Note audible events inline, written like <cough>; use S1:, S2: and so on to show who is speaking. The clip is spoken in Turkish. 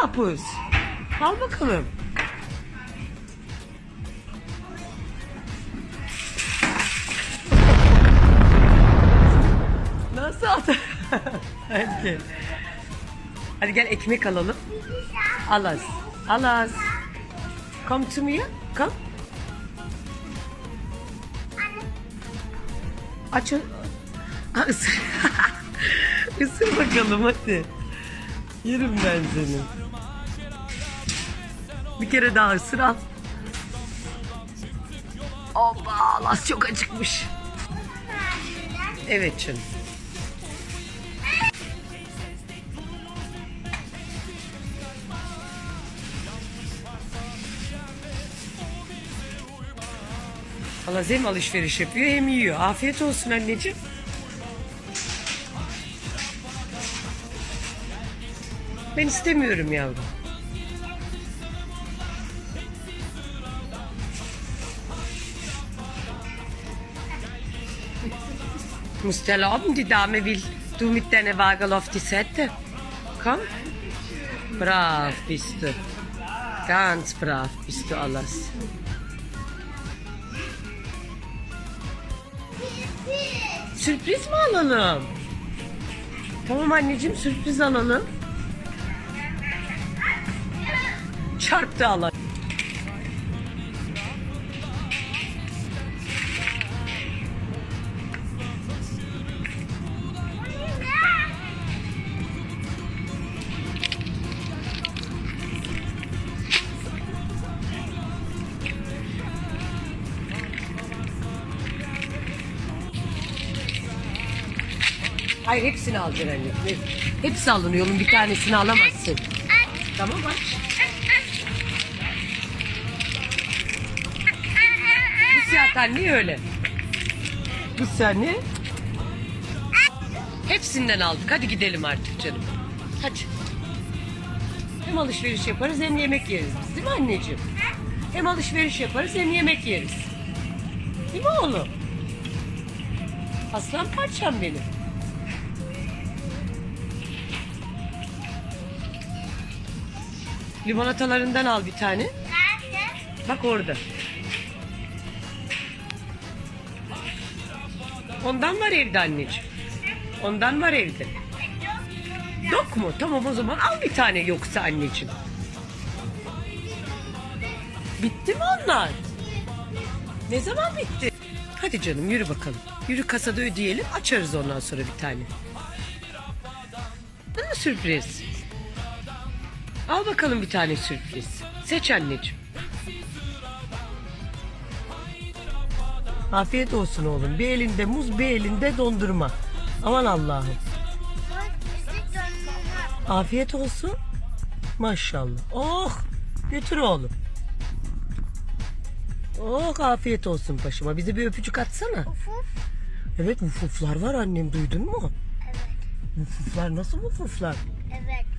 S1: karpuz. Al bakalım. Nasıl at? <laughs> Hadi. Hadi gel ekmek alalım. Al az. Al az. Come to me. Come. Aç. Aa, ısır. <laughs> Bakalım hadi. Yerim ben seni. Bir kere daha ısır al. Las çok acıkmış. Evet canım. Valla hem alışveriş yapıyor hem yiyor. Afiyet olsun anneciğim. Ben istemiyorum yavrum. Musst erlauben, die Dame will du mit deiner Wagen auf die Seite. Komm. Brav bist du. Ganz brav bist du alles. Sürpriz mi alalım? Tamam anneciğim sürpriz alalım. Çarptı Allah. Hayır hepsini alacaksın anneciğim. Hepsi alınıyor. Oğlum bir tanesini alamazsın. Tamam aç. Niye öyle? Bu sene. Hepsinden aldık. Hadi gidelim artık canım. Hadi. Hem alışveriş yaparız hem yemek yeriz biz değil mi anneciğim? Hem alışveriş yaparız hem yemek yeriz. Değil mi oğlum? Aslan parçam benim. Limonatalarından al bir tane.
S2: Nerede?
S1: Bak orada. Ondan var evde anneciğim. Ondan var evde. Yok mu? Tamam o zaman al bir tane yoksa anneciğim. Bitti mi onlar? Ne zaman bitti? Hadi canım yürü bakalım. Yürü kasada ödeyelim açarız ondan sonra bir tane. Değil sürpriz? Al bakalım bir tane sürpriz. Seç anneciğim. Afiyet olsun oğlum. Bir elinde muz, bir elinde dondurma. Aman Allah'ım. Afiyet olsun. Maşallah. Oh, götür oğlum. Oh, afiyet olsun paşama. Bize bir öpücük atsana.
S2: Ufuk.
S1: Evet, vufuflar var annem. Duydun mu?
S2: Evet.
S1: Vufuflar nasıl vufuflar?
S2: Evet.